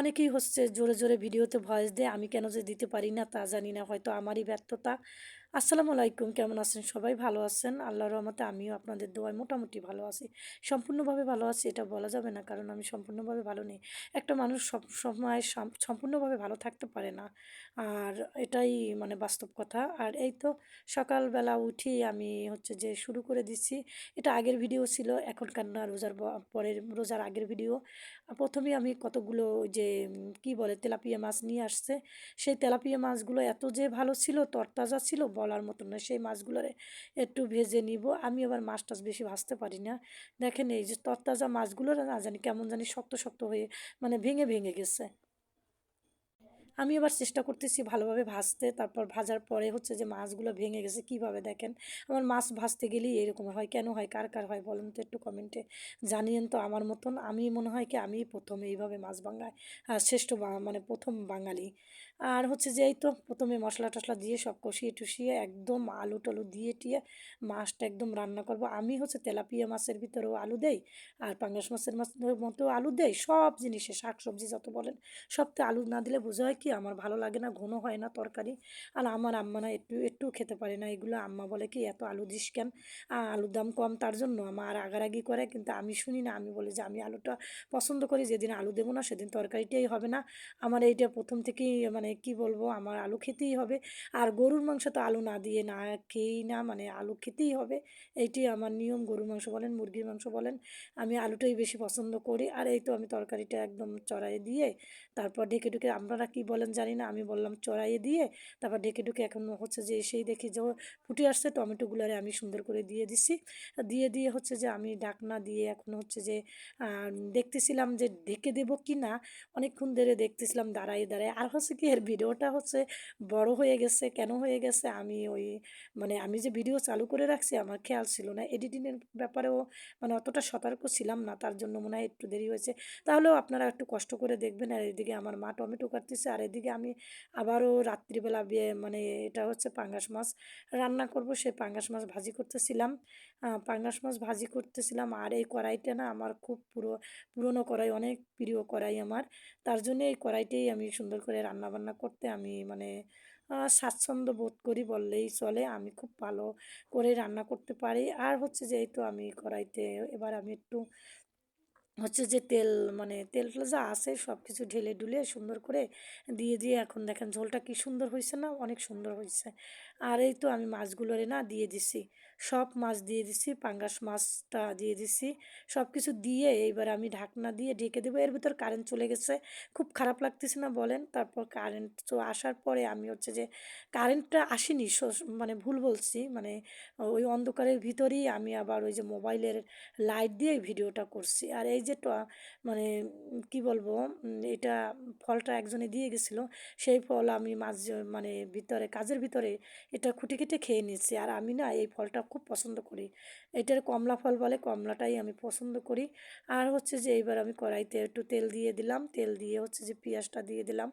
অনেকেই হচ্ছে জোরে জোরে ভিডিওতে ভয়েস দেয়, আমি কেন যে দিতে পারি না তা জানি না, হয়তো আমারই ব্যর্থতা। আসসালামু আলাইকুম, কেমন আছেন? সবাই ভালো আছেন? আল্লাহর রহমতে আমিও আপনাদের দোয়ায় মোটামুটি ভালো আছি। সম্পূর্ণভাবে ভালো আছি, এটা বলা যাবে না, কারণ আমি সম্পূর্ণভাবে ভালো নেই। একটা মানুষ সব সময় সম- সম্পূর্ণভাবে ভালো থাকতে পারে না। আর এটাই মানে বাস্তব কথা। আর এই তো সকালবেলা উঠি আমি হচ্ছে যে শুরু করে দিচ্ছি। এটা আগের ভিডিও ছিল, এখনকার না, রোজার পরের, রোজার আগের ভিডিও। প্রথমে আমি কতগুলো যে, কি বলে, তেলাপিয়া মাছ নিয়ে আসছে। সেই তেলাপিয়া মাছগুলো এত যে ভালো ছিল, তরতাজা ছিল বলার মতো না। সেই মাছগুলোরে একটু ভেজে নিব। আমি আবার মাছ টাছ বেশি ভাজতে পারি না। দেখেন এই যে তরতাজা মাছগুলো না জানি কেমন জানি শক্ত শক্ত হয়ে মানে ভেঙে ভেঙে গেছে। আমি এবার চেষ্টা করতেছি ভালোভাবে ভাজতে। তারপর ভাজার পরে হচ্ছে যে মাছগুলো ভেঙে গেছে কীভাবে দেখেন? আমার মাছ ভাজতে গেলেই এরকম হয়। কেন হয়? কার কার হয়? বলেন তো একটু কমেন্টে জানিয়েন তো আমার মতন। আমি মনে হয় কি আমি প্রথম এইভাবে মাছ ভাঙায় শ্রেষ্ঠ মানে প্রথম বাঙালি। আর হচ্ছে যে এই তো প্রথমে মশলা টশলা দিয়ে সব কষিয়ে টুষিয়ে একদম আলু টালু দিয়ে টিয়ে মাছটা একদম রান্না করব। আমি হচ্ছে তেলাপিয়া মাছের ভিতরেও আলু দেই আর পাঙ্গাস মাছের মাছ মতো আলু দেই। সব জিনিসে শাক সবজি যত বলেন সবতে আলু না দিলে বোঝা হয় কি আমার ভালো লাগে না, ঘন হয় না তরকারি। আর আমার আম্মা না একটু একটু খেতে পারে না। এগুলো আম্মা বলে কি এত আলু দিস কেন? আলুর দাম কম তার জন্য। আমার আগারাগি করে কিন্তু আমি শুনি না। আমি বলি যে আমি আলুটা পছন্দ করি, যেদিন আলু দেবো না সেদিন তরকারিটাই হবে না। আমার এইটা প্রথম থেকেই মানে কি বলব? আমার আলু খেতেই হবে। আর গরুর মাংস তো আলু না দিয়ে না খেয়েই না মানে আলু খেতেই হবে। এইটি আমার নিয়ম। গরুর মাংস বলেন, মুরগির মাংস বলেন, আমি আলুটাই বেশি পছন্দ করি। আর এই তো আমি তরকারিটা একদম চড়াই দিয়ে তারপর ঢেকে ঢুকে আপনারা কি বলেন জানি না, আমি বললাম চড়াইয়ে দিয়ে তারপর ঢেকে ঢুকে এখন হচ্ছে যে সেই দেখি যে ফুটে আসছে টমেটোগুলোরে আমি সুন্দর করে দিয়ে দিছি দিয়ে দিয়ে হচ্ছে যে আমি ডাকনা দিয়ে এখন হচ্ছে যে দেখতেছিলাম যে ঢেকে দেবো কি না অনেকক্ষণ ধরে দেখতেছিলাম, দাঁড়ায় দাঁড়ায়। আর হচ্ছে কি এর ভিডিওটা হচ্ছে বড় হয়ে গেছে, কেন হয়ে গেছে, আমি ওই মানে আমি যে ভিডিও চালু করে রাখছি আমার খেয়াল ছিল না। এডিটিংয়ের ব্যাপারেও মানে অতটা সতর্ক ছিলাম না, তার জন্য মনে হয় একটু দেরি হয়েছে। তাহলেও আপনারা একটু কষ্ট করে দেখবেন, আর এদিকে আমার মা টমেটো কাটতেছে, আর এদিকে আমি আবারও রাত্রিবেলা বিয়ে- মানে এটা হচ্ছে পাঙ্গাস মাছ রান্না করব সেই পাঙ্গাস মাছ ভাজি করতেছিলাম। পাঙ্গাস মাছ ভাজি করতেছিলাম, আর এই কড়াইটা না আমার খুব পুরো, পুরনো কড়াই, অনেক প্রিয় কড়াই আমার। তার জন্য এই কড়াইটাই আমি সুন্দর করে রান্না বান্না করতে আমি মানে স্বাচ্ছন্দ্য বোধ করি বললেই চলে। আমি খুব ভালো করে রান্না করতে পারি। আর হচ্ছে যেহেতু আমি কড়াইতে, এবার আমি একটু হচ্ছে যে তেল মানে তেলটা যা আছে সব কিছু ঢেলে ঢুলে সুন্দর করে দিয়ে দিয়ে এখন দেখেন ঝোলটা কি সুন্দর হয়েছে না, অনেক সুন্দর হয়েছে আর এই তো আমি মাছগুলো মাছগুলোরে না দিয়ে দিছি, সব মাছ দিয়ে দিছি, পাঙ্গাস মাছটা দিয়ে দিছি সব কিছু দিয়ে এইবার আমি ঢাকনা দিয়ে ঢেকে দেবো। এর ভিতর কারেন্ট চলে গেছে, খুব খারাপ লাগতেছে না বলেন? তারপর কারেন্ট তো আসার পরে আমি হচ্ছে যে কারেন্টটা আসেনি মানে ভুল বলছি মানে ওই অন্ধকারের ভিতরেই আমি আবার ওই যে মোবাইলের লাইট দিয়ে ভিডিওটা করছি। আর এই যে মানে কি বলব এটা ফলটা একজনে দিয়ে গেছিল, সেই ফল আমি মাঝ মানে ভিতরে, কাজের ভিতরে এটা খুঁটি কেটে খেয়ে নিচ্ছি আর আমি না এই ফলটা খুব পছন্দ করি। এটার কমলা ফল বলে, কমলাটাই আমি পছন্দ করি। আর হচ্ছে যে এইবার আমি কড়াইতে একটু তেল দিয়ে দিলাম। তেল দিয়ে হচ্ছে যে পেঁয়াজটা দিয়ে দিলাম।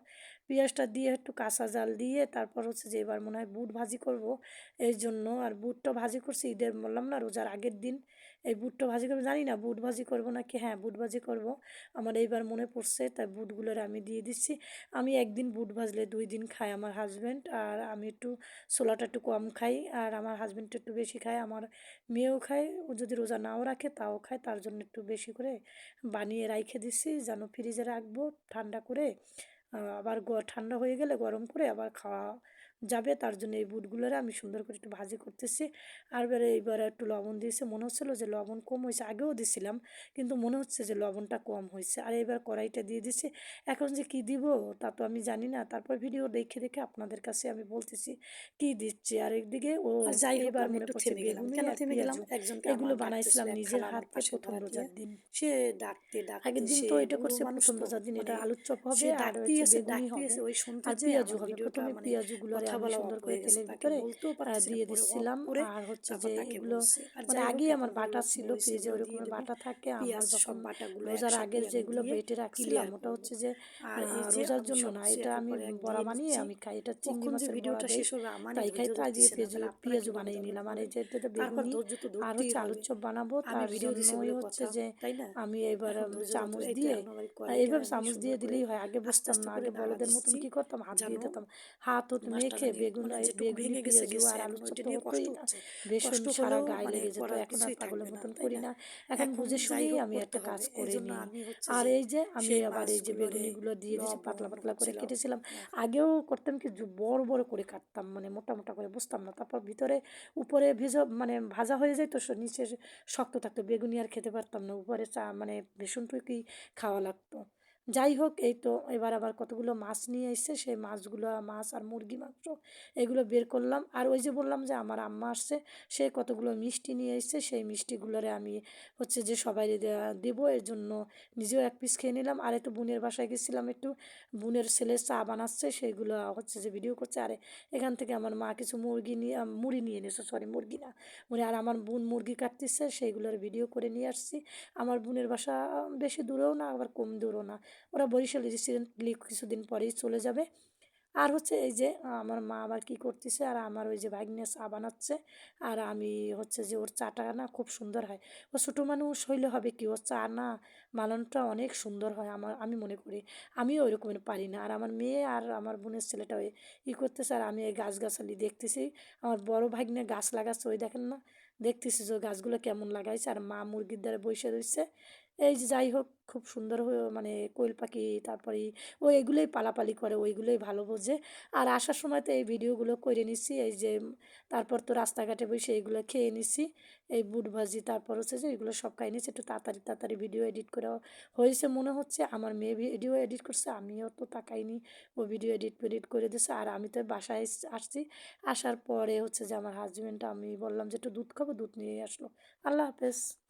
পেঁয়াজটা দিয়ে একটু কাঁচা জাল দিয়ে তারপর হচ্ছে যে এবার মনে হয় বুট ভাজি করব। এই জন্য আর বুটটা ভাজি করছি, ঈদের বললাম না, রোজার আগের দিন। এই বুটটা ভাজি করব, জানি না বুট ভাজি করব নাকি হ্যাঁ বুট ভাজি করব। আমার এইবার মনে পড়ছে, তাই বুটগুলোর আমি দিয়ে দিচ্ছি। আমি একদিন বুট ভাজলে দুই দিন খাই আমার হাজব্যান্ড আর আমি একটু ছোলাটা একটু কম খাই, আর আমার হাজব্যান্ড একটু বেশি খায়, আমার মেয়েও খায়, ও যদি রোজা নাও রাখে তাও খায়, তার জন্য একটু বেশি করে বানিয়ে রাইখে দিচ্ছি, যেন ফ্রিজে রাখব ঠান্ডা করে আবার ঠান্ডা হয়ে গেলে গরম করে আবার খাওয়া যাবে তার জন্য এই বুটগুলোরে আমি সুন্দর করে একটু ভাজি করতেছি। আর এবারে এইবারে একটু লবণ দিয়েছে। মনে হচ্ছিল যে লবণ কম হয়েছে আগেও দিছিলাম কিন্তু মনে হচ্ছে যে লবণটা কম হয়েছে। আর এবার কড়াইটা দিয়ে দিছি। এখন যে কি দিব তা তো আমি জানি না। তারপর ভিডিও দেখে দেখে আপনাদের কাছে আমি বলতেছি কি দিচ্ছি? আর একদিকে ও যাই এবার মনে পড়ছে এগুলো বানাইছিলাম নিজের হাতে প্রথম রোজার দিন। সে ডাকতে ডাকতে আগের দিন তো এটা করছে প্রথম রোজার দিন এটা আলুর চপ হবে আর দিয়েছে ডাক দিয়েছে ওই আর পেঁয়াজু হবে। প্রথমে মানে পেঁয়াজুগুলো কথা বলা সুন্দর করে তেলের ভিতরে দিয়ে দিচ্ছিলাম। আর হচ্ছে যে এগুলো মানে আগেই আমার বাটা ছিল ফ্রিজে ওরকম বাটা থাকে আমার যখন রোজার আগের যেগুলো বেটে রাখছিলাম ওটা হচ্ছে যে রোজার জন্য না এটা আমি বড়া বানিয়ে আমি খাই এটা চিংড়ি মাছের ভিডিওটা শেষ হবে আমারই তাই খাই তাই দিয়ে পেঁয়াজু পেঁয়াজু বানিয়ে নিলাম। আর এই যে বেগুনি আর হচ্ছে আলুর চপ বানাবো তার ভিডিও দিছি জন্যই হচ্ছে যে আমি এবার চামচ দিয়ে আমার এইভাবে চামচ দিয়ে দিলেই হয় আগে বুঝতাম না আগে বলদের মতন কি করতাম হাত দিয়ে দিতাম হাত হাত মেখে বেগুন মানে বেগুনি ভেঙে গেছে আর এখন আলুর নিয়ে কষ্ট না হচ্ছে বেসন সারা গায়ে মানে লেগে যেত এখন আর পাগলের মতন করি না? না। এখন বুঝে শুনেই আমি একটা কাজ করে নিই। আর এই যে আমি আবার এই যে বেগুনিগুলো দিয়ে দিয়েছি পাতলা পাতলা করে কেটেছিলাম আগেও করতাম কি বড় বড় করে কাটতাম মানে মোটা মোটা করে বুঝতাম না তারপর ভিতরে উপরে ভেজা মানে ভাজা হয়ে যায় তো নিচে শক্ত থাকতো বেগুনি আর খেতে পারতাম না উপরে চা মানে ভীষণটুকুই খাওয়া লাগতো। যাই হোক এই তো এবার আবার কতগুলো মাছ নিয়ে এসছে, সেই মাছগুলো, মাছ আর মুরগি মাংস এগুলো বের করলাম। আর ওই যে বললাম যে আমার আম্মা আসছে, সে কতগুলো মিষ্টি নিয়ে এসছে, সেই মিষ্টিগুলোরে আমি হচ্ছে যে সবাই দেবো। এর জন্য নিজেও এক পিস খেয়ে নিলাম। আর একটু বোনের বাসায় গেছিলাম, একটু বোনের ছেলে চা বানাচ্ছে, সেইগুলো হচ্ছে যে ভিডিও করছে। আর এখান থেকে আমার মা কিছু মুরগি নিয়ে, মুড়ি নিয়ে নিয়েছে সরি মুরগি না, মুড়ি। আর আমার বোন মুরগি কাটতেছে, সেইগুলোর ভিডিও করে নিয়ে আসছি। আমার বোনের বাসা বেশি দূরেও না, আবার কম দূরও না। ওরা বরিশালে রিসেন্টলি কিছুদিন পরেই চলে যাবে। আর হচ্ছে এই যে আমার মা আবার কি করতেছে, আর আমার ওই যে ভাগ্নে চা বানাচ্ছে, আর আমি হচ্ছে যে ওর চাটা না খুব সুন্দর হয়। ও ছোটো মানুষ হইলে হবে কি, ওর চা না বানানোটা অনেক সুন্দর হয় আমার, আমি মনে করি। আমিও ওই রকমের পারি না। আর আমার মেয়ে আর আমার বোনের ছেলেটা ওই ই করতেছে, আর আমি এই গাছগাছালি দেখতেছি। আমার বড় ভাগ্নে গাছ লাগাচ্ছে, ওই দেখেন না? দেখতেছি যে গাছগুলো কেমন লাগাইছে, আর মা মুরগির দ্বারা বসে রয়েছে এই যে যাই হোক, খুব সুন্দর হয়ে মানে কোয়েল পাখি, তারপরে ও এগুলোই পালাপালি করে, ওইগুলোই ভালো বোঝে। আর আসার সময় তো এই ভিডিওগুলো করে নিছি, এই যে তারপর তো রাস্তাঘাটে বসে এইগুলো খেয়ে নিছি, এই বুট ভাজি, তারপর হচ্ছে যে এগুলো সব খাই নিছি, একটু তাড়াতাড়ি তাড়াতাড়ি ভিডিও এডিট করা হয়েছে মনে হচ্ছে, আমার মেয়ে ভিডিও এডিট করছে, আমিও তো তাকাইনি, ও ভিডিও এডিট এডিট করে দিছে, আর আমি তো বাসায় আসছি, আসার পরে হচ্ছে যে আমার হাজব্যান্ডটা আমি বললাম যে একটু দুধ খাব, দুধ নিয়ে আসলো, আল্লাহ হাফেজ।